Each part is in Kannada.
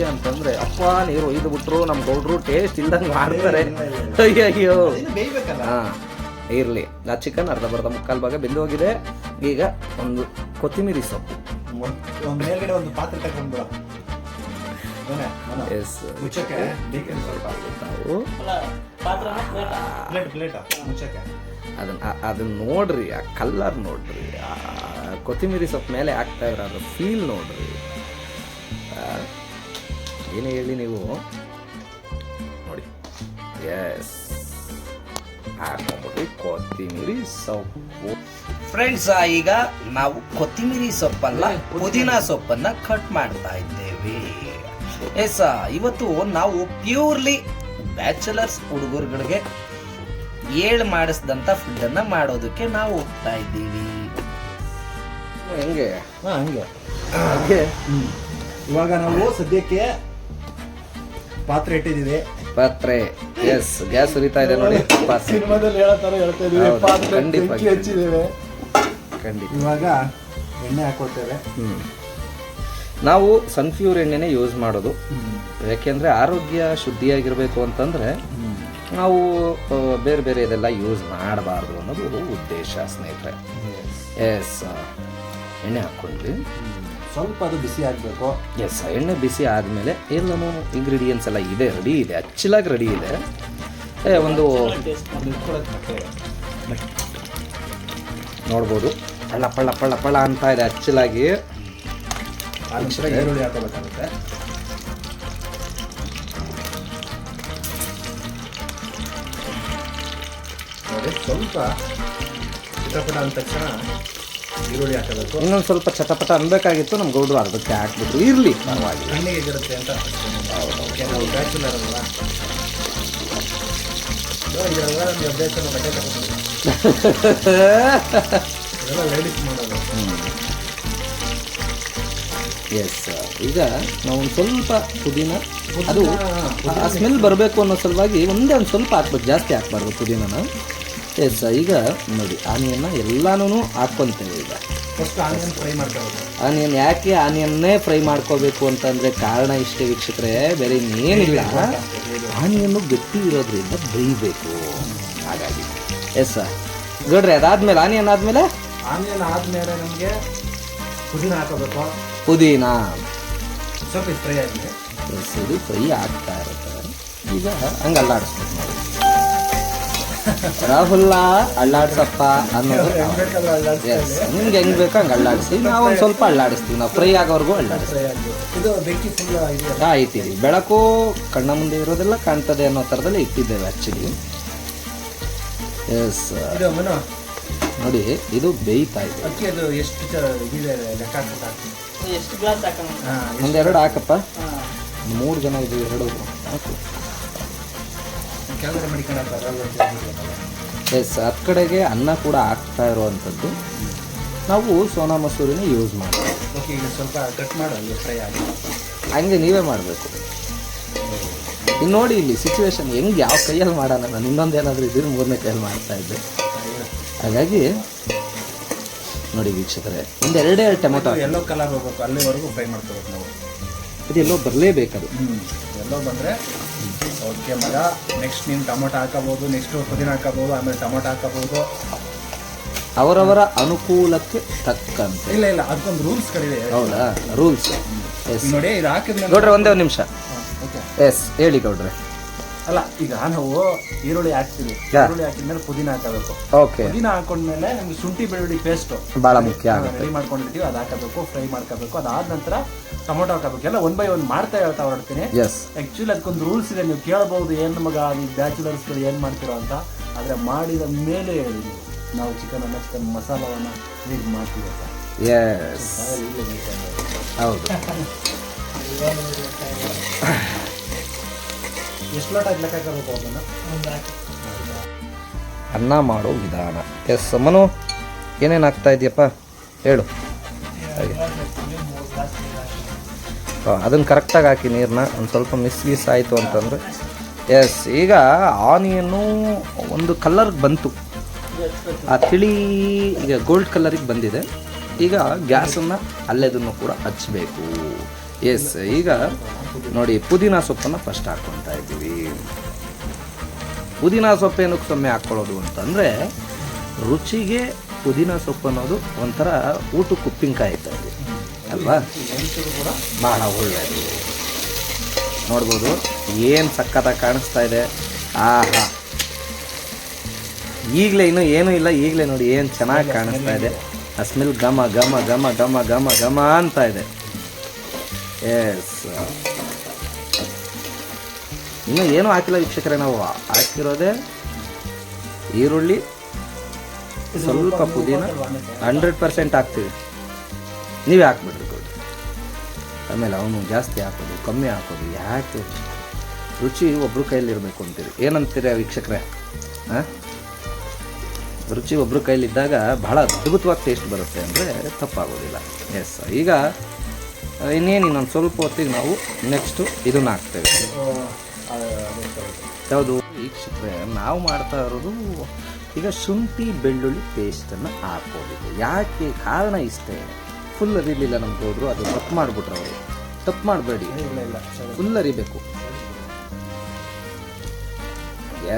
ಯಾಕೆ ಅಂತಂದ್ರೆ ಅಪ್ಪ ನೀರು ಇದು ಬಿಟ್ರು ನಮ್ಮ ಗೌಡ್ರು ಟೇಸ್ಟ್ ಇಲ್ದಂಗೆ ಮಾಡ್ತಾರೆ. ಅಯ್ಯೋ ಹಾಂ ಇರಲಿ. ಆ ಚಿಕನ್ ಅರ್ಧ ಬರ್ಧ ಮುಕ್ಕಾಲು ಭಾಗ ಬೆಂದು ಹೋಗಿದೆ. ಈಗ ಒಂದು ಕೊತ್ತಿಮೀರಿ ಸೊಪ್ಪು. ಒಂದ್- ಒಂದ್ ಮೇಲ್ಗಡೆ ಒಂದು ಪಾತ್ರೆ ತಗೊಂಡು ಎಸ್ ಅದನ್ನ ಅದನ್ನ ನೋಡ್ರಿ ಆ ಕಲ್ಲರ್ ನೋಡ್ರಿ ಆ ಕೊತ್ತಿಮೀರಿ ಸೊಪ್ಪು ಮೇಲೆ ಹಾಕ್ತಾ ಇರೋ ಅದ್ರ ಫೀಲ್ ನೋಡ್ರಿ. ಏನೇ ಹೇಳಿ ನೀವು. ನೋಡಿ. ಎಸ್ ಹಾಕೊಂಡ್ಬಿಟ್ಟು ಕೊತ್ತಿಮೀರಿ ಸೊಪ್ಪು. ಫ್ರೆಂಡ್ಸ್ ಈಗ ನಾವು ಕೊತ್ತಿಮೀರಿ ಸೊಪ್ಪಲ್ಲ ಪುದೀನ ಸೊಪ್ಪನ್ನ ಕಟ್ ಮಾಡ್ತಾ ಇದ್ದೇವೆ. ಎಸ್ ಇವತ್ತು ನಾವು ಪ್ಯೂರ್ಲಿ ಬ್ಯಾಚುಲರ್ಸ್ ಹುಡುಗರುಗಳಿಗೆ ಏಳು ಮಾಡಿಸಿದಂಥ ಫುಡ್ಡನ್ನು ಮಾಡೋದಕ್ಕೆ ನಾವು ಹೋಗ್ತಾ ಇದ್ದೀವಿ. ಹೆಂಗೆ? ಹಾ ಹಂಗೆ. ಇವಾಗ ನಾವು ಸದ್ಯಕ್ಕೆ ಪಾತ್ರೆ ಇಟ್ಟಿದ್ದೀವಿ. ಪಾತ್ರೆ ಎಸ್ ಗ್ಯಾಸ್ ಉರಿತಾ ಇದೆ ನೋಡಿ. ಸಿನಿಮಾದಲ್ಲಿ ಹೇಳೋ ತರ ಹೇಳ್ತಾ ಇದೀವಿ ಹೌದು, ಪಾತ್ರೆ ಖಂಡಿತ. ಬೆಂಕಿ ಹಚ್ಚಿದ್ದೇವೆ. ಖಂಡಿತ. ಇವಾಗ ಎಣ್ಣೆ ಹಾಕೊಳ್ತೇವೆ. ಹ್ಮ್. ನಾವು ಸನ್ಫ್ಯೂರ್ ಎಣ್ಣೆನೇ ಯೂಸ್ ಮಾಡೋದು. ಯಾಕೆಂದ್ರೆ ಆರೋಗ್ಯ ಶುದ್ಧಿಯಾಗಿರ್ಬೇಕು ಅಂತಂದ್ರೆ ನಾವು ಆ, ಬೇರೆ ಬೇರೆ ಇದೆಲ್ಲ ಯೂಸ್ ಮಾಡಬಾರ್ದು ಅನ್ನೋದು ಉದ್ದೇಶ ಸ್ನೇಹಿತರೆ. ಎಸ್ ಎಣ್ಣೆ ಹಾಕ್ಕೊಂಡ್ವಿ. ಸ್ವಲ್ಪ ಅದು ಬಿಸಿ ಆಗಬೇಕು. ಎಸ್ ಎಣ್ಣೆ ಬಿಸಿ ಆದಮೇಲೆ ಎಲ್ಲನೂ ಇಂಗ್ರೀಡಿಯೆಂಟ್ಸ್ ಎಲ್ಲ ಇದೆ ರೆಡಿ ಇದೆ ಅಚ್ಚಲಾಗಿ ರೆಡಿ ಇದೆ. ಏ, ಒಂದು ನೋಡ್ಬೋದು. ಪಳ್ಳ ಪಳ್ಳ ಪಳ್ಳ ಪಳ್ಳ ಅಂತ ಇದೆ ಅಚ್ಚಲಾಗಿ. ಈರುಳ್ಳಿ ಹಾಕೋಬೇಕಾಗುತ್ತೆ ನೋಡಿ ಸ್ವಲ್ಪ ಚಿತ್ರಪಟ ಅಂದ ತಕ್ಷಣ ಈರುಳ್ಳಿ ಹಾಕಬೇಕು. ಇನ್ನೊಂದು ಸ್ವಲ್ಪ ಚಟಪಟ ಅನ್ಬೇಕಾಗಿತ್ತು ನಮ್ಮ ಗೌಡ್ರು ಅರ್ಧಕ್ಕೆ ಹಾಕ್ಬಿಟ್ರು. ಇರಲಿ ಪರವಾಗಿಲ್ಲ. ಎಣ್ಣೆಗೆ ಇರುತ್ತೆ ಅಂತ ಓಕೆ ನಾವು ಬ್ಯಾಚುಲರ್ ಅಲ್ಲ ಇದೆಲ್ಲ ನಮ್ಗೆ ಅಭ್ಯಾಸ ಬಟ್ಟೆ ತಗೊಂಡು ಇದೆಲ್ಲ ಲೇಡೀಸ್ ಮಾಡೋದು. ಎಸ್ ಈಗ ನಾವು ಒಂದು ಸ್ವಲ್ಪ ಪುದೀನ ಅದು ಆ ಸ್ಮೆಲ್ ಬರಬೇಕು ಅನ್ನೋ ಸಲುವಾಗಿ ಒಂದೇ ಒಂದು ಸ್ವಲ್ಪ ಹಾಕ್ಬೇಕು ಜಾಸ್ತಿ ಹಾಕ್ಬಾರ್ದು ಪುದೀನನ. ಎಸ್ ಈಗ ನೋಡಿ ಆನಿಯನ್ನ ಎಲ್ಲಾನು ಹಾಕೊಂತೇವೆ ಈಗ. ಫಸ್ಟ್ ಆನಿಯನ್ ಫ್ರೈ ಮಾಡ್ಕೋಬೇಕು ಆನಿಯನ್ ಯಾಕೆ ಆನಿಯನ್ನೇ ಫ್ರೈ ಮಾಡ್ಕೋಬೇಕು ಅಂತಂದ್ರೆ ಕಾರಣ ಇಷ್ಟೇ ವೀಕ್ಷಕರೇ ಬೇರೆ ಇನ್ನೇನಿಲ್ಲ. ಆನಿಯನ್ನು ಗಟ್ಟಿ ಇರೋದ್ರಿಂದ ಬೇಯಬೇಕು. ಹಾಗಾಗಿ. Yes sir. ಗಡ್ರಿ ಅದಾದ್ಮೇಲೆ ಆನಿಯನ್ ಆದ್ಮೇಲೆ? ಆನಿಯನ್ ಆದ್ಮೇಲೆ ನಮಗೆ ಪುದೀನ ಹಾಕೋಬೇಕು. ಪುದೀನ. ಸ್ವಲ್ಪ ಫ್ರೈ ಆಗಿದೆ ಸರಿ ಇದು ಫ್ರೈ ಆಗ್ತಾ ಇರುತ್ತೆ. ಈಗ ಹಂಗೆ ಅಲ್ಲಾಡಿಸ್ಬೇಕು ನೋಡಿ ರಾಹುಲ್ಲ ಅಳ್ಳಾಡ್ಸಪ್ಪ ಅನ್ನೋದು ಎಸ್ ನಿಮ್ಗೆ ಹೆಂಗ್ ಬೇಕು ಹಂಗೆ ಅಳ್ಳಾಡಿಸಿ. ನಾವು ಒಂದು ಸ್ವಲ್ಪ ಅಳ್ಳಾಡಿಸ್ತೀವಿ. ನಾವು ಫ್ರೀ ಆಗೋವರೆಗೂ ಅಳ್ಳಾಡಿಸ್ತೀವಿ. ಹಾಂ ಇಟ್ಟಿದ್ದೀವಿ ಬೆಳಕು ಕಣ್ಣ ಮುಂದೆ ಇರೋದೆಲ್ಲ ಕಾಣ್ತದೆ ಅನ್ನೋ ಥರದಲ್ಲಿ ಇಟ್ಟಿದ್ದೇವೆ ಆ್ಯಕ್ಚುಲಿ ಎಸ್ ಇದು ಮನು? ನೋಡಿ ಇದು ಬೇಯ್ತಾ ಇದೆ. ಅಕ್ಕಿ ಅದು ಎಷ್ಟು ಚ- ಇದಿದೆ ಲೆಕ್ಕ ಹಾಕ್ತೀನಿ. ಎಷ್ಟು ಗ್ಲಾಸ್ ಹಾಕೋಣ? ಹಾಂ ಒಂದೆರಡು ಹಾಕಪ್ಪ. ಹಾಂ. ಮೂರು ಜನ ಇದು ಎರಡು. ಹಾಕು. ಕೆಳಗಡೆ ಎಸ್ ಹತ್ತು ಕಡೆಗೆ ಅನ್ನ ಕೂಡ ಹಾಕ್ತಾ ಇರುವಂಥದ್ದು. ನಾವು ಸೋನಾ ಮಸೂರಿನ ಯೂಸ್ ಮಾಡ್ತೀವಿ. ಓಕೆ ಈಗ ಸ್ವಲ್ಪ ಕಟ್ ಮಾಡೋದು ಫ್ರೈ ಆಗಿ. ಹಂಗೆ ನೀವೇ ಮಾಡಬೇಕು. ಇನ್ನು ನೋಡಿ ಇಲ್ಲಿ ಸಿಚುವೇಶನ್ ಹೆಂಗೆ ಯಾವ ಕೈಯಲ್ಲಿ ಮಾಡೋಣ ನಾನು ಇನ್ನೊಂದು ಏನಾದರೂ ಇದ್ದೀರಿ ಮೂರನೇ ಕೈಯಲ್ಲಿ ಮಾಡ್ತಾ ಇದ್ದೆ. ಹಾಗಾಗಿ ನೋಡಿ ವೀಕ್ಷಕರೇ ಒಂದು ಎರಡೇ ಎರಡು ಟೊಮೆಟೊ ಎಲ್ಲೋ ಕಲರ್ ಹೋಗ್ಬೇಕು ಅಲ್ಲಿವರೆಗೂ ಫ್ರೈ ಮಾಡ್ಕೋಬೇಕು ನಾವು. ಇದೆಲ್ಲೋ ಬರಲೇಬೇಕದು. ಅದು ಎಲ್ಲೋ ಬಂದರೆ ಓಕೆ ಮಗ. ನೆಕ್ಸ್ಟ್ ನೀನು ಟೊಮೊಟೊ ಹಾಕೋಬೋದು ನೆಕ್ಸ್ಟ್ ಪುದೀನ ಹಾಕೋಬೋದು ಆಮೇಲೆ ಟೊಮೊಟೊ ಹಾಕೋಬೋದು. ಅವರವರ ಅನುಕೂಲಕ್ಕೆ ತಕ್ಕಂತೆ. ಇಲ್ಲ ಇಲ್ಲ ಅದಕ್ಕೊಂದು ಕಡೆ ಹೌದಾ? ರೂಲ್ಸ್ ಎಸ್ ನೋಡಿ ಇದು ಹಾಕಿದ್ರೆ ಗೌಡ್ರೆ ಒಂದೇ ಒಂದು ನಿಮಿಷ. ಓಕೆ. ಎಸ್ ಹೇಳಿ ಗೌಡ್ರೆ. ಅಲ್ಲ ಈಗ ನಾವು ಈರುಳ್ಳಿ ಹಾಕ್ತೀವಿ. ಈರುಳ್ಳಿ ಹಾಕಿದ್ಮೇಲೆ ಪುದೀನ ಹಾಕಬೇಕು. ಓಕೆ. ಪುದೀನ ಹಾಕೊಂಡ್ಮೇಲೆ ನಮ್ಗೆ ಶುಂಠಿ ಬೆಳ್ಳುಳ್ಳಿ ಪೇಸ್ಟ್ ಬಹಳ ಮುಖ್ಯ ಆಗುತ್ತೆ. ರೆಡಿ ಮಾಡ್ಕೊಂಡಿರ್ತೀವಿ ಅದು ಹಾಕಬೇಕು ಫ್ರೈ ಮಾಡ್ಕೋಬೇಕು. ಅದಾದ ನಂತರ ಟೊಮೊಟೊ ಹಾಕಬೇಕು. ಎಲ್ಲ ಒನ್ ಬೈ ಒನ್ ಮಾಡ್ತಾ ಹೇಳ್ತಾ ಹೊರಡ್ತೀನಿ. ಎಸ್ ಆ್ಯಕ್ಚುಲಿ ಅದಕ್ಕೊಂದು ರೂಲ್ಸ್ ಇದೆ ನೀವು ಕೇಳಬಹುದು ಏನು ಮಗ ನೀವು ಬ್ಯಾಚುಲರ್ಸ್ ಏನು ಮಾಡ್ತೀರೋ ಅಂತ. ಆದ್ರೆ ಮಾಡಿದ ಮೇಲೆ ಹೇಳಿ. ನೀವು ನಾವು ಚಿಕನ್ ಅನ್ನ ಚಿಕನ್ ಮಸಾಲವನ್ನ ಹೇಗೆ ಮಾಡ್ತೀವಿ ಅಂತ. ಎಸ್ ಹೌದು. ಎಷ್ಟು ಲೋಟ ಲೆಕ್ಕ ಹಾಕಬೇಕು ಅದನ್ನು ಅನ್ನ ಮಾಡೋ ವಿಧಾನ. ಎಸ್ ಮನು ಏನೇನು ಆಗ್ತಾ ಇದೆಯಪ್ಪ ಹೇಳು. ಅದನ್ನು ಕರೆಕ್ಟಾಗಿ ಹಾಕಿ ನೀರನ್ನ ಒಂದು ಸ್ವಲ್ಪ ಮಿಸ್ ಮಿಸ್ ಆಯಿತು ಅಂತಂದರೆ. ಎಸ್ ಈಗ ಆನಿಯನ್ನು ಒಂದು ಕಲ್ಲರ್ಗೆ ಬಂತು. ಆ ತಿಳಿ ಈಗ ಗೋಲ್ಡ್ ಕಲ್ಲರಿಗೆ ಬಂದಿದೆ. ಈಗ ಗ್ಯಾಸನ್ನು ಅಲ್ಲೆದನ್ನು ಕೂಡ ಹಚ್ಚಬೇಕು ಎಸ್ ಈಗ ನೋಡಿ, ಪುದೀನ ಸೊಪ್ಪನ್ನು ಫಸ್ಟ್ ಹಾಕ್ಕೊತಾ ಇದ್ದೀವಿ. ಪುದೀನ ಸೊಪ್ಪು ಏನಕ್ಕೆ ಸೊಮ್ಮೆ ಹಾಕ್ಕೊಳ್ಳೋದು ಅಂತಂದರೆ, ರುಚಿಗೆ ಪುದೀನ ಸೊಪ್ಪು ಅನ್ನೋದು ಒಂಥರ ಊಟಕ್ಕೆ ಉಪ್ಪಿನಕಾಯಿ ಇದೆ. ಅಲ್ವಾ? ಭಾಳ ಒಳ್ಳೆಯದು. ನೋಡ್ಬೋದು, ಏನು ಸಕ್ಕತ್ತಾಗಿ ಕಾಣಿಸ್ತಾ ಇದೆ. ಆಹಾ. ಈಗಲೇ ಇನ್ನೂ ಏನೂ ಇಲ್ಲ, ಈಗಲೇ ನೋಡಿ ಏನು ಚೆನ್ನಾಗಿ ಕಾಣಿಸ್ತಾ ಇದೆ. ಆ ಸ್ಮೆಲ್ ಘಮ ಘಮ ಘಮ ಘಮ ಘಮ ಘಮ ಅಂತ ಇದೆ. ಎಸ್ ಇನ್ನು ಏನೂ ಹಾಕಿಲ್ಲ ವೀಕ್ಷಕರೇ ನಾವು. ಹಾಕಿರೋದೇ ಈರುಳ್ಳಿ ಸ್ವಲ್ಪ ಪುದೀನ ಹಂಡ್ರೆಡ್ ಪರ್ಸೆಂಟ್ ಹಾಕ್ತೀವಿ. ನೀವೇ ಹಾಕ್ಬಿಡ್ರಿ ಕೊಡಿ ಆಮೇಲೆ ಅವನು ಜಾಸ್ತಿ ಹಾಕೋದು ಕಮ್ಮಿ ಹಾಕೋದು ಯಾಕೆ? ರುಚಿ ಒಬ್ರ ಕೈಯಲ್ಲಿ ಇರಬೇಕು ಅಂತೀರಿ. ಏನಂತೀರಿ ವೀಕ್ಷಕರೇ? ಹಾಂ ರುಚಿ ಒಬ್ರ ಕೈಲಿದ್ದಾಗ ಬಹಳ ಅದ್ಭುತವಾಗಿ ಟೇಸ್ಟ್ ಬರುತ್ತೆ ಅಂದರೆ ತಪ್ಪಾಗೋದಿಲ್ಲ. ಎಸ್ ಈಗ ಇನ್ನೇನು ಇನ್ನೊಂದು ಸ್ವಲ್ಪ ಹೊತ್ತಿಗೆ ನಾವು ನೆಕ್ಸ್ಟು ಇದನ್ನ ಹಾಕ್ತೇವೆ. ಯಾವುದು? ವೀಕ್ಷಕರೇ ನಾವು ಮಾಡ್ತಾ ಇರೋದು ಈಗ ಶುಂಠಿ ಬೆಳ್ಳುಳ್ಳಿ ಪೇಸ್ಟನ್ನು ಹಾಕೋದಿದೆ ಯಾಕೆ ಕಾರಣ ಇಷ್ಟೇ? ಫುಲ್ ಅರಿಲಿಲ್ಲ ನಮ್ಗೆ ಹೋದ್ರು ಅದು ತಪ್ಪು ಮಾಡಿಬಿಟ್ರು ಅವರು. ತಪ್ಪು ಮಾಡಬೇಡಿ. ಫುಲ್ ಅರಿಬೇಕು.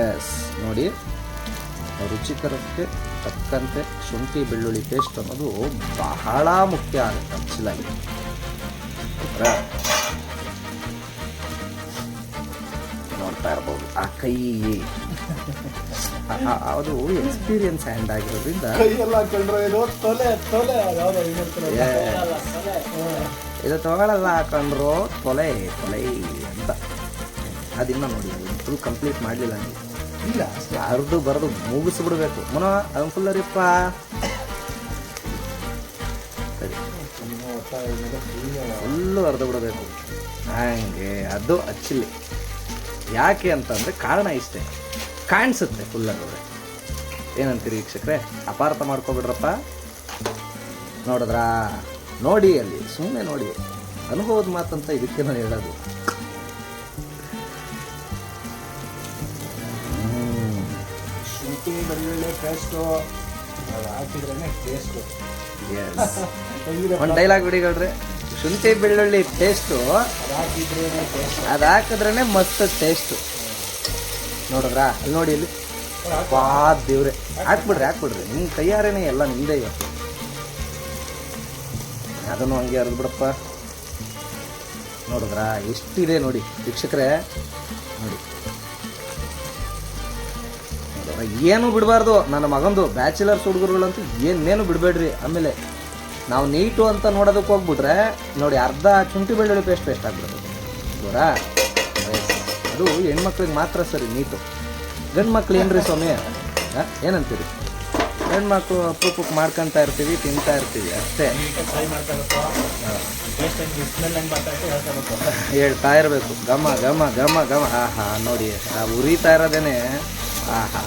ಎಸ್ ನೋಡಿ. ರುಚಿಕರಕ್ಕೆ ತಕ್ಕಂತೆ ಶುಂಠಿ ಬೆಳ್ಳುಳ್ಳಿ ಪೇಸ್ಟ್ ಅನ್ನೋದು ಬಹಳ ಮುಖ್ಯ ಆಗುತ್ತೆ ಆಕ್ಚುಲಾಗಿ ನೋಡ್ತಾ ಇರ್ಬೋದು ಆ ಕೈ. ಅದು ಎಕ್ಸ್ಪೀರಿಯನ್ಸ್ ಹ್ಯಾಂಡ್ ಆಗಿರೋದ್ರಿಂದ ಇದು ತೊಲೆ ತೊಲೆ. ತಗೊಳ್ಳಲ್ಲ ಹಾಕೊಂಡ್ರು ಕೊಲೆ ಕೊಲೆ ಅಂತ. ಅದಿನ್ನ ನೋಡಿ ಫುಲ್ ಕಂಪ್ಲೀಟ್ ಮಾಡಲಿಲ್ಲ ನೀವು. ಇಲ್ಲ ಅರ್ದು ಬರೆದು ಮುಗಿಸ್ಬಿಡ್ಬೇಕು. ಮನೋ ಅದನ್ನ ಫುಲ್ ಅರಿಪ್ಪ ಫುಲ್ಲು ಅರ್ದು ಬಿಡಬೇಕು. ಹಂಗೆ ಅದು ಅಚ್ಚಲಿ ಯಾಕೆ ಅಂತಂದರೆ ಕಾರಣ ಇಷ್ಟೇ. ಕಾಣಿಸುತ್ತೆ ಫುಲ್ ಅರ್ದ್ರೆ ಏನಂತೀರಿ ವೀಕ್ಷಕ್ರೆ? ಅಪಾರ್ಥ ಮಾಡ್ಕೊಬಿಡ್ರಪ್ಪ. ನೋಡಿದ್ರಾ? ನೋಡಿ ಅಲ್ಲಿ ಸುಮ್ಮನೆ ನೋಡಿ. ಅನುಭವದ ಮಾತಂತ ಇದಕ್ಕೆ ನಾನು ಹೇಳೋದು. ಶುಂಠಿ ಬೆಳ್ಳುಳ್ಳಿ ಪೇಸ್ಟು ಹಾಕಿದ್ರೇ ಹಾಕಿದ್ರೇನೆ ಟೇಸ್ಟು ಒಂದು ಡೈಲಾಗ್ ಬಿಡಿಗಳ್ರಿ ಶುಂಠಿ ಬೆಳ್ಳುಳ್ಳಿ ಟೇಸ್ಟು ಅದು ಹಾಕಿದ್ರೇ ಮಸ್ತ್ ಟೇಸ್ಟು ನೋಡಿದ್ರಾ? ಅಲ್ಲಿ ನೋಡಿ ಇಲ್ಲಿ. ಪಾ ದೇವ್ರೆ. ಹಾಕ್ಬಿಡ್ರಿ ಹಾಕ್ಬಿಡ್ರಿ. ನಿಮ್ಮ ಕೈಯಾರೇನೆ ಎಲ್ಲ ನಿಂದೆ ಇವತ್ತು. ಅದನ್ನು ಹಂಗೆ ಅರ್ದು ಬಿಡಪ್ಪ. ನೋಡಿದ್ರಾ? ಎಷ್ಟಿದೆ ನೋಡಿ. ವೀಕ್ಷಕರೇ ನೋಡಿ? ಏನು ಬಿಡಬಾರ್ದು. ನನ್ನ ಮಗಂದು ಬ್ಯಾಚುಲರ್ಸ್ ಹುಡುಗರುಗಳಂತೂ ಏನೇನು ಬಿಡಬೇಡ್ರಿ. ಆಮೇಲೆ ನಾವು ನೀಟು ಅಂತ ನೋಡೋದಕ್ಕೆ ಹೋಗ್ಬಿಟ್ರೆ ನೋಡಿ ಅರ್ಧ ಶುಂಠಿ ಬೆಳ್ಳುಳ್ಳಿ ಪೇಸ್ಟ್ ಪೇಸ್ಟ್ ಆಗ್ಬಿಡೋದು ಗೊರಾ ಅದು ಹೆಣ್ಮಕ್ಳಿಗೆ ಮಾತ್ರ ಸರಿ, ನೀಟು. ಗಂಡು ಮಕ್ಳು ಏನ್ರಿ ಸ್ವಾಮಿ? ಆ? ಏನಂತೀರಿ? ಹೆಣ್ಮಕ್ಳು ಅಪ್ರೂಪಕ್ಕೆ ಮಾಡ್ಕೊತಾ ಇರ್ತೀವಿ, ತಿಂತಾ ಇರ್ತೀವಿ, ಅಷ್ಟೇ. ಹೇಳ್ತಾ ಇರಬೇಕು. ಘಮ ಘಮ ಘಮ ಘಮ. ಆಹಾ, ನೋಡಿ ಆ ಉರಿತಾ ಇರೋದೇನೆ. ಆಹಾ.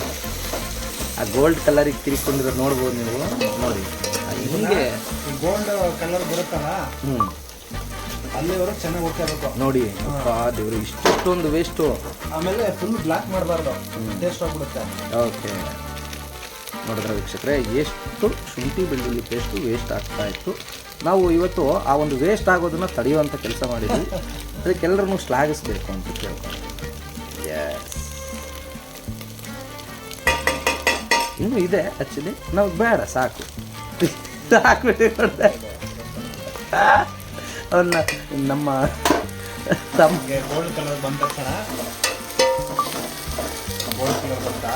ಆ ಗೋಲ್ಡ್ ಕಲರಿಗೆ ತಿರ್ಕೊಂಡಿರೋದು ನೋಡ್ಬೋದು ನೀವು? ನೋಡಿ. ಹಿಂಗೆ. ಗೋಲ್ಡ್ ಕಲರ್ ಬರುತ್ತಲ್ಲ? ಹ್ಞೂ ಅಲ್ಲಿವರೆಗೆ ಚೆನ್ನಾಗಿ ಹೋಗ್ಕೋಬೇಕು ನೋಡಿ. ಅಪ್ಪಾ ದೇವ್ರು ಇಷ್ಟೊಂದು ವೇಸ್ಟು ಆಮೇಲೆ ಫುಲ್ ಬ್ಲಾಕ್ ಮಾಡಬಾರ್ದು. ಟೇಸ್ಟ್ ಆಗಿಬಿಡುತ್ತೆ. ಓಕೆ. ನೋಡಿದ್ರೆ ವೀಕ್ಷಕರೇ ಎಷ್ಟು ಶುಂಠಿ ಬೆಳ್ಳುಳ್ಳಿ ಪೇಸ್ಟು ವೇಸ್ಟ್ ಆಗ್ತಾ ಇತ್ತು. ನಾವು ಇವತ್ತು ಆ ಒಂದು ವೇಸ್ಟ್ ಆಗೋದನ್ನ ತಡೆಯುವಂಥ ಕೆಲಸ ಮಾಡಿದ್ವಿ. ಅದಕ್ಕೆಲ್ಲರೂ ಶ್ಲಾಘಿಸ್ಬೇಕು ಅಂತ ಕೇಳ್ಕೊಂಡು. ಎಸ್ ಇನ್ನೂ ಇದೆ ಆ್ಯಕ್ಚುಲಿ ನಾವು ಬೇಡ ಸಾಕು. ಹಾಕ್ಬಿಟ್ಟು ನೋಡಿದೆ ಅವನ್ನ ನಮ್ಮ ತಮ್ಮ ಗೋಲ್ಡ್ ಕಲರ್ ಬಂದ ತಕ್ಷಣ. ಗೋಲ್ಡ್ ಕಲರ್ ಬಂತಾ?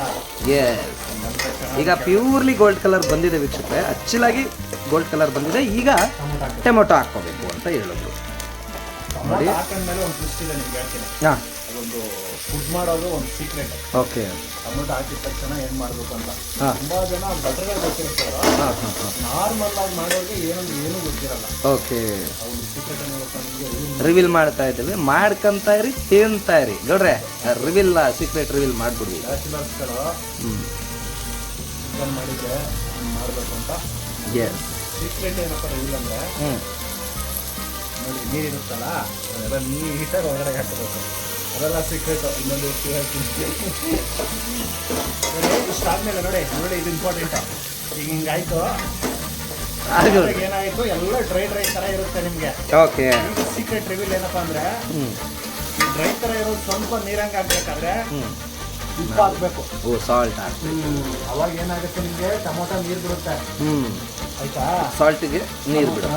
ಎಸ್ ಈಗ ಪ್ಯೂರ್ಲಿ ಗೋಲ್ಡ್ ಕಲರ್ ಬಂದಿದೆ ವೀಕ್ಷಕರೇ. ಅಚ್ಚಲಾಗಿ ಗೋಲ್ಡ್ ಕಲರ್ ಬಂದಿದೆ. ಈಗ ಟೊಮೊಟೊ ಹಾಕೋಬೇಕು. ಟೊಮೆಟೊ ಹಾಕ್ಕೋಬೇಕು ಅಂತ ಹೇಳಿದ್ರು. ನೋಡಿ. ಹಾಂ. ಒಂದು ಫುಡ್ ಮಾಡೋದು ಒಂದು ಸೀಕ್ರೆಟ್ ಓಕೆ ಟೊಮೆಟೊ ಹಾಕಿದ ತಕ್ಷಣ ಏನು ಮಾಡಬೇಕು ಅಂತ? ಹಾ. ತುಂಬಾ ಜನ ಬಟ್ರೆ ಗೊತ್ತಿರ್ತಾರ. ಹಾಂ ಹಾಂ ಹಾಂ. ನಾರ್ಮಲ್ ಆಗಿ ಮಾಡೋರಿಗೆ ಏನೊಂದು ಏನೂ ಗೊತ್ತಿರಲ್ಲ. ಓಕೆ ಅವ್ರು ಸೀಕ್ರೆಟ್ ಏನು ಗೊತ್ತಾ ರಿವೀಲ್ ಮಾಡ್ತಾ ಇದ್ದೀವಿ. ಮಾಡ್ಕೊಂತ ಇರಿ ತಿಂತಾ ಇರಿ. ನೋಡ್ರೆ ರಿವೀಲ್ ಸೀಕ್ರೆಟ್ ರಿವೀಲ್ ಮಾಡ್ಬಿಡ್ವಿ ಬ್ಯಾಚುಲರ್ಸ್ಗಳು ಹ್ಞೂ ಚಿಕನ್ ಮಾಡಿದ್ರೆ ಹಂಗ್ ಮಾಡ್ಬೇಕು ಅಂತ? ಎಸ್ ಸೀಕ್ರೆಟ್ ಏನಪ್ಪ ಇಲ್ಲ ಅಂದ್ರೆ? ಹ್ಞೂ ನೋಡಿ ನೀರಿರುತ್ತಲ್ಲ ಅದೆಲ್ಲ ನೀಟಾಗಿ ಒಳಗಡೆ ಹಾಕಬೇಕು. ಅದೆಲ್ಲ ಸೀಕ್ರೆಟ್ ಇನ್ನೊಂದು ಎಷ್ಟು ಹೇಳ್ತೀನಿ. ನೋಡಿ ಇಷ್ಟಾದ್ಮೇಲೆ ನೋಡಿ ನೋಡಿ ಇದು ಇಂಪಾರ್ಟೆಂಟ್ ಈಗ ಹಿಂಗಾಯ್ತು. ಏನಾಯಿತು? ಎಲ್ಲ ಡ್ರೈ ಡ್ರೈ ತರ ಇರುತ್ತೆ ನಿಮಗೆ. ಓಕೆ. ಸೀಕ್ರೆಟ್ ರಿವೀಲ್ ಏನಪ್ಪ ಅಂದ್ರೆ ಡ್ರೈ ತರ ಇರೋದು ಸ್ವಲ್ಪ ನೀರಂಗ್ ಹಾಕ್ಬೇಕಾದ್ರೆ ಉಪ್ಪು ಹಾಕ್ಬೇಕು. ಓ ಸಾಲ್ಟ್ ಹಾಕ್ಬೇಕು. ಅವಾಗ ಏನಾಗುತ್ತೆ ನಿಮಗೆ? ಟೊಮೊಟೊ ನೀರು ಬಿಡುತ್ತೆ. ಆಯ್ತಾ? ಸಾಲ್ಟಿಗೆ ನೀರು ಬಿಡು.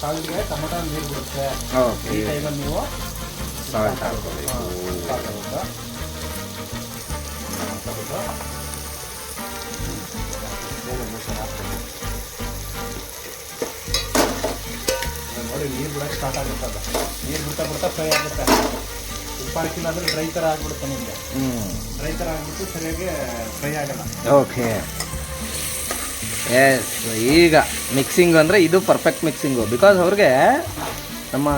ಸಾಲ್ಟ್ಗೆ ಟೊಮೊಟೊ ನೀರು ಬಿಡುತ್ತೆ. ಓಕೆ. ಈ ಟೈಮಲ್ಲಿ ನೀವು ಸಾಲ್ಟ್ ಹಾಕೋಬೇಕು ನೋಡಿ ನೀರು ಬಿಡಕ್ಕೆ ಸ್ಟಾರ್ಟ್ ಆಗುತ್ತೆ ಅದು ನೀರು ಬಿಡ್ತಾ ಬಿಡ್ತಾ ಫ್ರೈ ಆಗುತ್ತೆ ಉಪ್ಪು ಹಾಕಿಲ್ಲ ಅಂದ್ರೆ ಡ್ರೈ ಥರ ಆಗ್ಬಿಡುತ್ತೆ ನಿಮಗೆ ಡ್ರೈ ಥರ ಆಗ್ಬಿಟ್ಟು ಸರಿಯಾಗಿ ಫ್ರೈ ಆಗಲ್ಲ ಓಕೆ ಎಸ್ ಈಗ ಮಿಕ್ಸಿಂಗ್ ಅಂದರೆ ಇದು ಪರ್ಫೆಕ್ಟ್ ಮಿಕ್ಸಿಂಗು ಬಿಕಾಸ್ ಅವ್ರಿಗೆ ನಮ್ಮ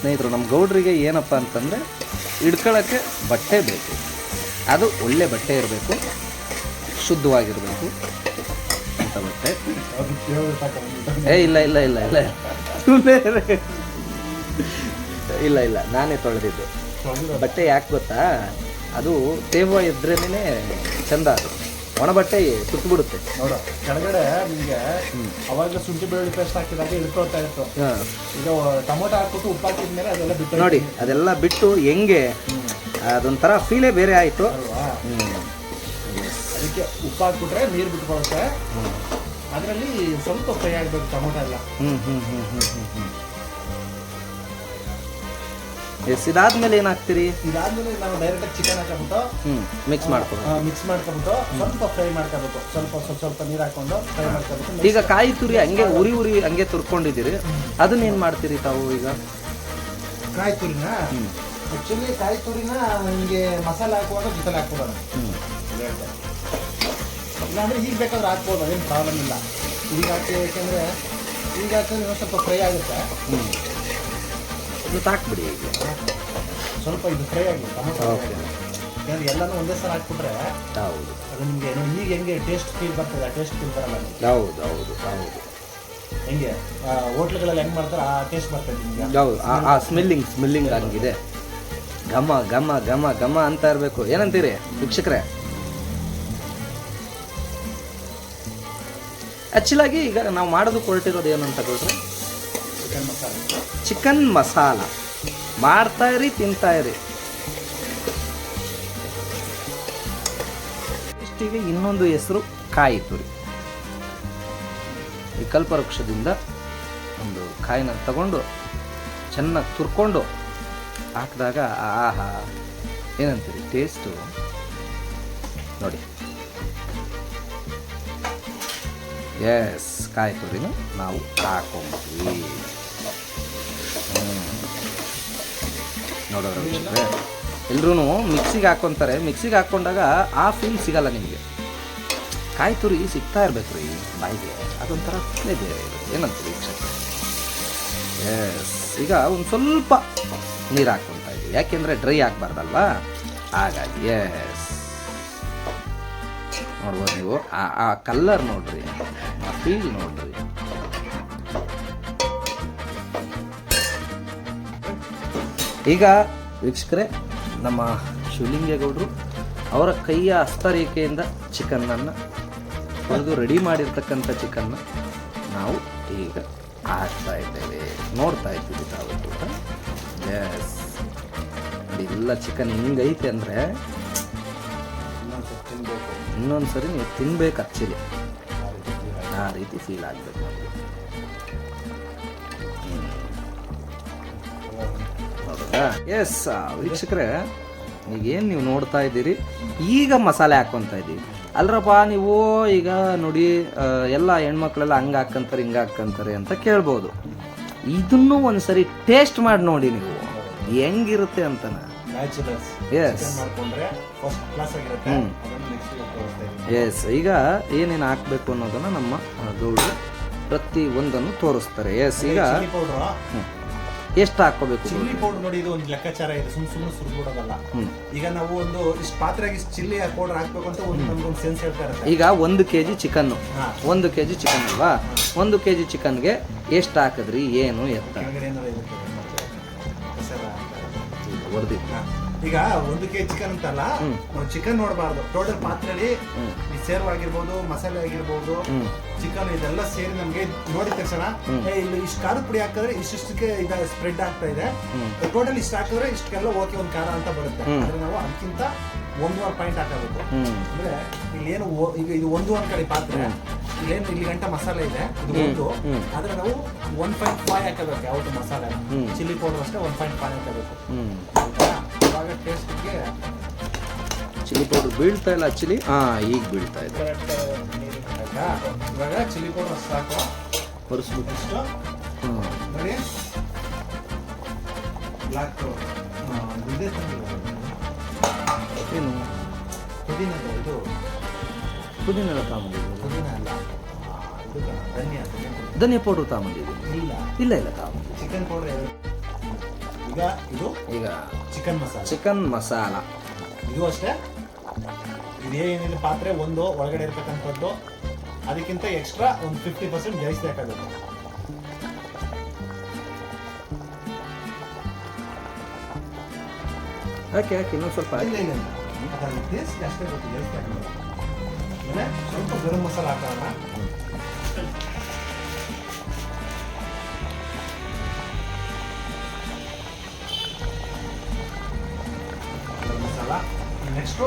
ಸ್ನೇಹಿತರು, ನಮ್ಮ ಗೌಡ್ರಿಗೆ ಏನಪ್ಪ ಅಂತಂದರೆ ಹಿಡ್ಕೊಳ್ಳೋಕ್ಕೆ ಬಟ್ಟೆ ಬೇಕು. ಅದು ಒಳ್ಳೆ ಬಟ್ಟೆ ಇರಬೇಕು, ಶುದ್ಧವಾಗಿರಬೇಕು ಅಂತ ಬಟ್ಟೆ. ಏ, ಇಲ್ಲ ಇಲ್ಲ ಇಲ್ಲ ಇಲ್ಲ. ಇಲ್ಲ ಇಲ್ಲ, ನಾನೇ ತೊಳೆದಿದ್ದು. ಬಟ್ಟೆ ಯಾಕೆ ಗೊತ್ತಾ? ಅದು ತೇವ ಇದ್ರೇನೆ ಚಂದ ಅದು ಒಣ ಬಟ್ಟೆ ಸುಟ್ಬಿಡುತ್ತೆ. ನೋಡೋ ಕೆಳಗಡೆ ನಿಮಗೆ ಅವಾಗ ಶುಂಠಿ ಬೆಳ್ಳುಳ್ಳಿ ಪೇಸ್ಟ್ ಹಾಕಿದಾಗ ಇಳ್ಕೊಳ್ತಾ ಇತ್ತು. ಈಗ ಟೊಮೊಟೊ ಹಾಕ್ಬಿಟ್ಟು ಉಪ್ಪು ಹಾಕಿದ್ಮೇಲೆ ಅದೆಲ್ಲ ಬಿಟ್ಟು ನೋಡಿ ಅದೆಲ್ಲ ಬಿಟ್ಟು ಹೆಂಗೆ? ಅದೊಂಥರ ಫೀಲೇ ಬೇರೆ ಆಯಿತು. ಅಲ್ವಾ? ಅದಕ್ಕೆ ಉಪ್ಪು ಹಾಕ್ಬಿಟ್ರೆ ನೀರು ಬಿಟ್ಕೊಳುತ್ತೆ ಅದರಲ್ಲಿ ಸ್ವಲ್ಪ ಫ್ರೈ ಆಗಬೇಕು ಟೊಮೊಟೊ ಎಲ್ಲ. ಹ್ಞೂ ಹ್ಞೂ ಹ್ಞೂ ಹ್ಞೂ ಹ್ಞೂ ಹ್ಞೂ ಎಸ್ ಇದಾದ್ಮೇಲೆ ಏನಾಗ್ತೀರಿ? ಹಾಕ್ತೀರಿ ಇದಾದ್ಮೇಲೆ ನಾವು ಡೈರೆಕ್ಟ್ ಚಿಕನ್ ಹಾಕ್ಬಿಟ್ಟು ಹ್ಮ್ ಮಿಕ್ಸ್ ಮಾಡ್ಕೊಂಡು ಮಿಕ್ಸ್ ಮಾಡ್ಕೊಂಡು ಸ್ವಲ್ಪ ಫ್ರೈ ಮಾಡ್ಕೋಬೇಕು. ಸ್ವಲ್ಪ ಸ್ವಲ್ಪ ಸ್ವಲ್ಪ ನೀರು ಹಾಕೊಂಡು ಫ್ರೈ ಮಾಡ್ಕೋಬೇಕು ಈಗ ಕಾಯಿ ತುರಿ ಹಂಗೆ ಉರಿ ಉರಿ ಹಂಗೆ ತುರ್ಕೊಂಡಿದ್ದೀರಿ. ಅದನ್ನೇನು ಮಾಡ್ತೀರಿ ತಾವು ಈಗ? ಕಾಯಿ ತುರಿನ? ಹ್ಞೂ ಆಕ್ಚುಲಿ ಕಾಯಿ ತುರಿನ ನಿಮಗೆ ಮಸಾಲೆ ಹಾಕುವಾಗ ಜೊತೆಲಿ ಹಾಕ್ಬೋದು ಇಲ್ಲಾಂದ್ರೆ ಈಗ ಬೇಕಾದ್ರೆ ಹಾಕ್ಬೋದು ಏನು ಪ್ರಾಬ್ಲಮ್ ಇಲ್ಲ. ಈಗ ಹಾಕಿ ಯಾಕೆಂದ್ರೆ ಈಗ ಹಾಕಿದ್ರೆ ಸ್ವಲ್ಪ ಫ್ರೈ ಆಗುತ್ತೆ. ಇದು ಹಾಕ್ಬಿಡಿ ಈಗ. ಸ್ವಲ್ಪ ಇದು ಫ್ರೈ ಆಗಿ ಟೊಮೊಟೊ ಓಕೆ ಯಾಕಂದ್ರೆ ಎಲ್ಲನೂ ಒಂದೇ ಸಲ ಹಾಕ್ಬಿಟ್ರೆ ಹೌದು. ಅದು ನಿಮಗೆ ಈಗ ಹೆಂಗೆ ಟೇಸ್ಟ್ ಫೀಲ್ ಬರ್ತದೆ ಟೇಸ್ಟ್ ಫೀಲ್ ಬರಲ್ಲ ನಿಮ್ಗೆ. ಹೌದು ಹೌದು ಹೌದು. ಹೆಂಗೆ? ಹೋಟ್ಲ್ಗಳಲ್ಲಿ ಹೆಂಗೆ ಮಾಡ್ತಾರೆ ಆ ಟೇಸ್ಟ್ ಬರ್ತದೆ ನಿಮಗೆ? ಹೌದು ಆ- ಆ ಸ್ಮೆಲ್ಲಿಂಗ್ ಸ್ಮೆಲ್ಲಿಂಗ್ ಹಂಗಿದೆ. ಘಮ ಘಮ ಘಮ ಘಮ ಅಂತ ಇರಬೇಕು. ಏನಂತೀರಿ ವೀಕ್ಷಕರೇ? ಆ್ಯಕ್ಚುಲಾಗಿ ಈಗ ನಾವು ಮಾಡೋದು ಹೊರಟಿರೋದು ಏನು ಅಂತ ಚಿಕನ್ ಮಸಾಲ ಚಿಕನ್ ಮಸಾಲ ಮಾಡ್ತಾ ಇರಿ ತಿಂತಾ ಇರಿ ಇಷ್ಟಿಗೆ ಇನ್ನೊಂದು ಹೆಸರು ಕಾಯಿ ತುರಿ. ವಿಕಲ್ಪ ವೃಕ್ಷದಿಂದ ಒಂದು ಕಾಯಿನ ತಗೊಂಡು, ಚೆನ್ನಾಗಿ ತುರ್ಕೊಂಡು ಹಾಕಿದಾಗ, ಆಹಾ, ಏನಂತೀರಿ ಟೇಸ್ಟು ನೋಡಿ. ಎಸ್ ಕಾಯಿ ತುರಿನ ನಾವು ಹಾಕೊಂಡ್ವಿ. ನೋಡೋದ್ರ ಎಲ್ಲರೂ ಮಿಕ್ಸಿಗೆ ಹಾಕ್ಕೊತಾರೆ ಮಿಕ್ಸಿಗೆ ಹಾಕ್ಕೊಂಡಾಗ ಆ ಫೀಲ್ ಸಿಗಲ್ಲ ನಿಮಗೆ. ಕಾಯಿ ತುರಿ ಸಿಗ್ತಾ ಇರಬೇಕು ರೀ ಬಾಯಿಗೆ. ಅದೊಂಥರ ಬೇರೆ ಏನಂತೀರಿ ವೀಕ್ಷಕರೇ? ಎಸ್ ಈಗ ಒಂದು ಸ್ವಲ್ಪ ನೀರು ಹಾಕ್ಕೊತಾ ಇದ್ದೀವಿ ಯಾಕೆಂದರೆ ಡ್ರೈ ಆಗಬಾರ್ದಲ್ವಾ? ಹಾಗಾಗಿ ಎಸ್ ನೋಡ್ಬೋದು ನೀವು. ಆ ಆ ಕಲ್ಲರ್ ನೋಡ್ರಿ. ಆ ಫೀಲ್ ನೋಡ್ರಿ. ಈಗ ವೀಕ್ಷಕರೇ, ನಮ್ಮ ಶಿವಲಿಂಗೇಗೌಡರು ಅವರ ಕೈಯ ಹಸ್ತರೇಖೆಯಿಂದ ಚಿಕನ್ನನ್ನು ಹೊಡೆದು ರೆಡಿ ಮಾಡಿರ್ತಕ್ಕಂಥ ಚಿಕನ್ನ ನಾವು ಈಗ ಆಡ್ತಾ ಇದ್ದೇವೆ. ನೋಡ್ತಾ ಇದ್ದೀವಿ ತಾವು ಕೂಡ ಎಸ್ ಎಲ್ಲ ಚಿಕನ್ ಹಿಂಗೈತೆ ಅಂದರೆ ಇನ್ನೊಂದು ಸರಿ ನೀವು ತಿನ್ಬೇಕು ಆ್ಯಕ್ಚುಲಿ ಆ ರೀತಿ ಫೀಲ್ ಆಗಬೇಕು ಎಸ್ ವೀಕ್ಷಕರೇ ಈಗೇನು ನೀವು ನೋಡ್ತಾ ಇದ್ದೀರಿ? ಈಗ ಮಸಾಲೆ ಹಾಕ್ಕೊತಾ ಇದ್ದೀವಿ. ಅಲ್ರಪ್ಪ ನೀವು ಈಗ ನೋಡಿ ಎಲ್ಲ ಹೆಣ್ಮಕ್ಳೆಲ್ಲ ಹಂಗೆ ಹಾಕ್ಕಂತಾರೆ ಹಿಂಗೆ ಹಾಕ್ಕಂತಾರೆ ಅಂತ ಕೇಳ್ಬೋದು. ಇದನ್ನು ಒಂದ್ಸರಿ ಟೇಸ್ಟ್ ಮಾಡಿ ನೋಡಿ ನೀವು. ಹೆಂಗಿರುತ್ತೆ ಅಂತ ಎಸ್ ಎಸ್ ಈಗ ಏನೇನು ಹಾಕ್ಬೇಕು ಅನ್ನೋದನ್ನು ನಮ್ಮ ಗೌಡ ಗೌಡ್ರು ಪ್ರತಿ ಒಂದನ್ನು ತೋರಿಸ್ತಾರೆ. ಎಸ್ ಈಗ ಎಷ್ಟು ಹಾಕೋಬೇಕು ಚಿಲ್ಲಿ ಪೌಡರ್ ನೋಡಿ ಇದು ಒಂದು ಲೆಕ್ಕಾಚಾರ ಇದೆ ಸುಮ್ ಸುಮ್ಮನೆ ಸುರಿದ್ಬಿಡೋದಲ್ಲ. ಈಗ ನಾವು ಒಂದು ಇಷ್ಟು ಪಾತ್ರೆಗೆ ಇಷ್ಟು ಚಿಲ್ಲಿ ಪೌಡರ್ ಹಾಕ್ಬೇಕು ಅಂತ ಒಂದು ಒಂದು ಸೆನ್ಸ್ ಹೇಳ್ತಾ ಇರುತ್ತೆ. ಈಗ ಒಂದು ಕೆ ಜಿ ಚಿಕನ್ನು. ಒಂದು ಕೆ ಜಿ ಚಿಕನ್ ಅಲ್ವಾ ಒಂದು ಕೆ ಜಿ ಚಿಕನ್ಗೆ ಎಷ್ಟು ಹಾಕಿದ್ರಿ? ಏನು ಎತ್ತ. ಹೊಡೆದಿ ಈಗ ಒಂದು ಕೆ ಜಿ ಚಿಕನ್ ಅಂತಲ್ಲ. ಚಿಕನ್ ನೋಡಬಾರ್ದು. ಟೋಟಲ್ ಪಾತ್ರೆಯಲ್ಲಿ ಹ್ಮ್. ಈ ಸೇರು ಆಗಿರ್ಬೋದು ಮಸಾಲೆ ಆಗಿರ್ಬೋದು ಚಿಕನ್ ಇದೆಲ್ಲ ಸೇರಿ ನಮ್ಗೆ ನೋಡಿದ ತಕ್ಷಣ. ಏ, ಇಲ್ಲಿ ಇಷ್ಟು ಖಾರದ ಪುಡಿ ಹಾಕಿದ್ರೆ ಇಷ್ಟಿಷ್ಟಕ್ಕೆ ಇದ ಸ್ಪ್ರೆಡ್ ಆಗ್ತಾ ಇದೆ. ಟೋಟಲ್ ಇಷ್ಟು ಹಾಕಿದ್ರೆ ಇಷ್ಟಕ್ಕೆಲ್ಲ ಓಕೆ ಒಂದು ಖಾರ ಅಂತ ಬರುತ್ತೆ. ಆದ್ರೆ ನಾವು ಅದಕ್ಕಿಂತ ಒಂದೂವರೆ ಪಾಯಿಂಟ್ ಹಾಕಬೇಕು. ಅಂದ್ರೆ ಇಲ್ಲಿ ಏನು ಈಗ ಇದು ಒಂದು ಒಂದ್ ಕಡೆ ಪಾತ್ರೆ. ಇಲ್ಲೇನು ಇಲ್ಲಿ ಗಂಟ ಮಸಾಲೆ ಇದೆ ಇದು. ಒಂದು. ಆದ್ರೆ ನಾವು ಒನ್ ಪಾಯಿಂಟ್ ಫೈವ್ ಹಾಕಬೇಕು ಯಾವತ್ತು ಮಸಾಲೆ. ಚಿಲ್ಲಿ ಪೌಡರ್ ಅಷ್ಟೇ ಒನ್ ಪಾಯಿಂಟ್ ಫೈವ್ ಹಾಕಬೇಕು. ಇವಾಗ ಟೇಸ್ಟ್ಗೆ ಚಿಲ್ಲಿ ಪೌಡರ್ ಬೀಳ್ತಾ ಇಲ್ಲ ಚಿಲ್ಲಿ. ಹಾ ಈಗ ಬೀಳ್ತಾ ಇದೆ. ಇವಾಗ ಚಿಲ್ಲಿ ಪೌಡರ್ ಸಾಕು ಹೊರಿಸ್ಬಿಟ್ಟು ಇದೇ ತಂದಿರೋದು. ಏನು ಪುದೀನ ಇದು ಪುದೀನ ಎಲ್ಲ ತಗೊಂಬಂದಿದ್ದೀನಿ ಪುದೀನ ಅಲ್ಲ ಧನಿಯಾ ಧನಿಯಾ ಪೌಡರ್ ತಗೊಂಬಂದಿದ್ದೀನಿ ಇಲ್ಲ ಇಲ್ಲ ಇಲ್ಲ ತಗೊಂಬಂದಿದ್ದೀನಿ ಚಿಕನ್ ಪೌಡರ್ ಈಗ ಇದು ಈಗ ಚಿಕನ್ ಮಸಾಲೆ. ಚಿಕನ್ ಮಸಾಲ. ಇದು ಅಷ್ಟೇ? ಇದೇನಿದೆ ಪಾತ್ರೆ ಒಂದು ಒಳಗಡೆ ಇರ್ತಕ್ಕಂಥದ್ದು. ಅದಕ್ಕಿಂತ ಎಕ್ಸ್ಟ್ರಾ ಒಂದು ಫಿಫ್ಟಿ ಪರ್ಸೆಂಟ್ ಜಾಸ್ತಿ ಹಾಕೋದು ಹಾಕಿ ಹಾಕಿ ಇನ್ನೊಂದು ಸ್ವಲ್ಪ ಟೇಸ್ಟ್ ಅಷ್ಟೇ ಗೊತ್ತು ಜಾಸ್ತಿ ಸ್ವಲ್ಪ ಗರಂ ಮಸಾಲ ಹಾಕೋಣ. Masala next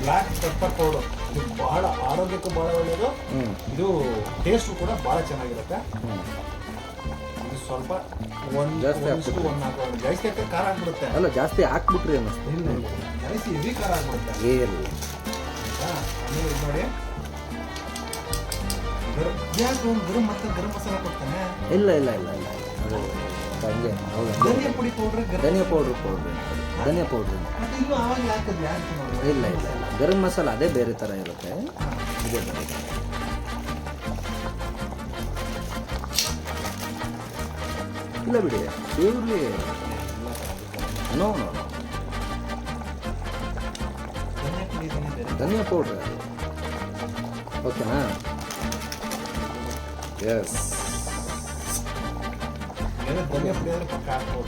black pepper powder ಇದು ಬಹಳ ಆರೋಗ್ಯಕ್ಕೂ ಬಹಳ ಒಳ್ಳೆಯದು ಇದು ಟೇಸ್ಟು ಕೂಡ ಬಹಳ ಚೆನ್ನಾಗಿರುತ್ತೆ. ಇದು ಸ್ವಲ್ಪ ಒಂದು ಜಾಸ್ತಿ ಒಂದಿಷ್ಟು ಒಂದು ನಾಲ್ಕು ಜಾಸ್ತಿ ಹಾಕಿ ಖಾರ ಆಗ್ಬಿಡುತ್ತೆ. ಅಲ್ಲ ಜಾಸ್ತಿ ಹಾಕ್ಬಿಟ್ರಿ ಅನ್ನಿಸ್ತು ಇಲ್ಲ ಇಲ್ಲ. ಜಾಸ್ತಿ ಹೆವಿ ಖಾರ ಆಗ್ಬಿಡುತ್ತೆ. ಏನು? ಆಮೇಲೆ ಇದು ನೋಡಿ. ಯಾಕೆ ಒಂದು ಗರಂ ಮತ್ತೆ ಗರಂ ಮಸಾಲ ಕೊಡ್ತಾನೆ. ಇಲ್ಲ ಇಲ್ಲ ಇಲ್ಲ ಇಲ್ಲ. ಅದು ಹಂಗೆ ಹೌದು. ಧನಿಯಾ ಪುಡಿ ಪೌಡ್ರ್ ಧನಿಯಾ ಪೌಡ್ರ್ ಪೌಡ್ರ್ ಧನಿಯಾ ಪೌಡ್ರ್ ಇಲ್ಲ ಇಲ್ಲ ಇಲ್ಲ. ಗರಂ ಮಸಾಲ ಅದೇ ಬೇರೆ ಥರ ಇರುತ್ತೆ. ಇದೇ ಬೇರೆ. ಇಲ್ಲ ಬಿಡಿ ಪ್ಯೂರ್ಲಿ ನೋ ನೋ ಧನಿಯಾ ಪುಡಿ ಧನಿಯಾ ಪೌಡ್ರ್ ಓಕೆನಾ ಎಸ್ ಧನಿಯಾ ಪುಡಿ ಅಂದ್ರೆ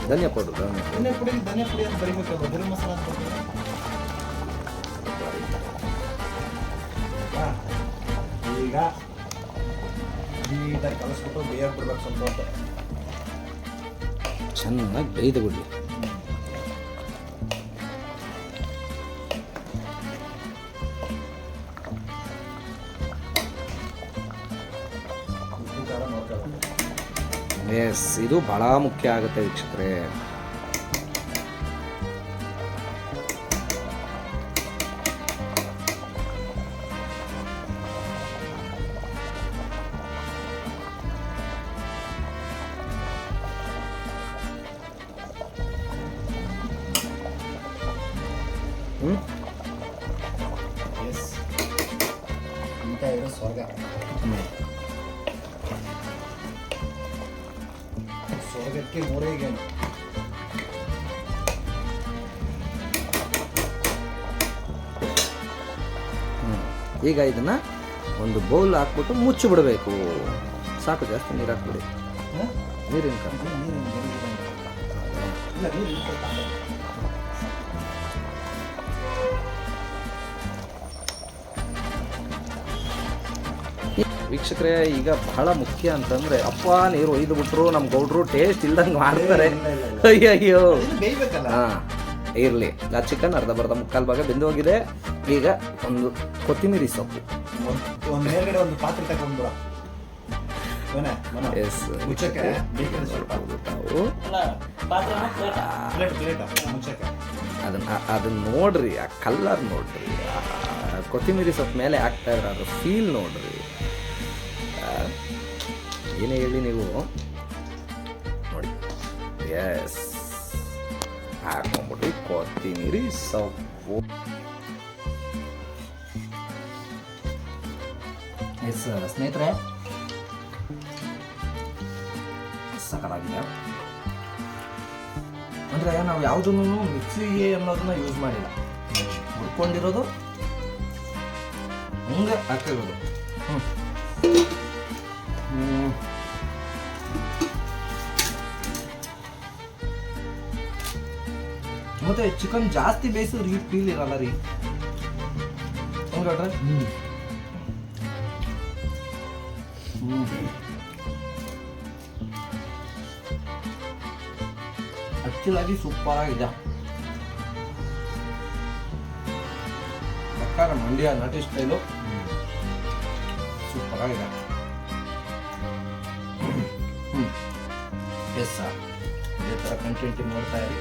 ಧನಿಯಾ ಪೌಡ್ರ್ ಧನಿಯಾ ಪುಡಿ ಧನಿಯಾ ಪುಡಿ ಅಂತ ಬರಿಬೇಕಲ್ವ ಗರಂ ಮಸಾಲ ಅಂತ ಈಗ ನೀಟಾಗಿ ಕಲಿಸ್ಬಿಟ್ಟು ಬೇಯಕ್ಕೆ ಬಿಡ್ಬೇಕು ಸ್ವಲ್ಪ ಚೆನ್ನಾಗಿ ಬೇಯ್ದು ನೋಡ್ಕೊಳ್ಬೇಕು ಎಸ್ ಇದು ಬಹಳ ಮುಖ್ಯ ಆಗುತ್ತೆ ವೀಕ್ಷಕರೇ. ಈಗ ಇದನ್ನ ಒಂದು ಬೌಲ್ ಹಾಕ್ಬಿಟ್ಟು ಮುಚ್ಚಿ ಬಿಡಬೇಕು ಸಾಕು ಜಾಸ್ತಿ ನೀರು ಹಾಕ್ಬಿಡಿ. ನೀರಿನ. ವೀಕ್ಷಕರೇ ಈಗ ಬಹಳ ಮುಖ್ಯ ಅಂತಂದ್ರೆ ಅಪ್ಪ ನೀರು ಒಯ್ದು ಬಿಟ್ರು ನಮ್ಮ ಗೌಡ್ರು ಟೇಸ್ಟ್ ಇಲ್ದಂಗೆ ಮಾಡ್ತಾರೆ. ಅಯ್ಯೋ. ಅಯ್ಯಯ್ಯೋ. ಹಾ. ಇರಲಿ. ಆ ಚಿಕನ್ ಅರ್ಧ ಬರ್ಧ ಮುಕ್ಕಾಲು ಭಾಗ ಬೆಂದು ಹೋಗಿದೆ. ಈಗ ಒಂದು ಕೊತ್ತಿಮೀರಿ ಸೊಪ್ಪು. ಒಂದು ಮೇಲ್ಗಡೆ ಒಂದು ಪಾತ್ರೆ ತಗೊಂಡ್ಬಿಡ ಎಸ್ ಅದನ್ನ ಅದನ್ನ ನೋಡ್ರಿ ಆ ಕಲ್ಲರ್ ನೋಡ್ರಿ ಕೊತ್ತಿಮೀರಿ ಸೊಪ್ಪು ಮೇಲೆ ಹಾಕ್ತಾ ಇದ್ರ ಅದ್ರ ಫೀಲ್ ನೋಡ್ರಿ. ಏನೇ ಹೇಳಿ ನೀವು. ನೋಡಿ. ಎಸ್ ಹಾಕೊಂಡ್ಬಿಟ್ರಿ ಕೊತ್ತಿಮೀರಿ ಸೊಪ್ಪು ಎಸ್ ಸ್ನೇಹಿತರೆ. ಸಕಲಾಗಿದೆ ಅಂದರೆ ನಾವು ಯಾವುದನ್ನು ಮಿಕ್ಸಿ ಅನ್ನೋದನ್ನ ಯೂಸ್ ಮಾಡಿಲ್ಲ. ಹುಡ್ಕೊಂಡಿರೋದು ಹಂಗೆ ಹಾಕಿರೋದು. ಮತ್ತೆ ಚಿಕನ್ ಜಾಸ್ತಿ ಬೇಯಿಸಿದ್ರೆ ಈ ಫೀಲ್ ಇರಲ್ಲ ರೀ. ಹೌದಾಡ್ರೆ ಹ್ಞೂ ಹ್ಞೂ ಆಕ್ಚುಲಾಗಿ ಸೂಪರ್ ಆಗಿದೆ. ಪ್ರಕಾರ ಮಂಡ್ಯ ನಾಟಿ ಸ್ಟೈಲು ಸೂಪರ್ ಆಗಿದೆ. ಹ್ಞೂ ಎಸ್ ಸರ್ ಇದೇ ಥರ ಕಂಟೆಂಟ್ ನೋಡ್ತಾ ಇರಿ.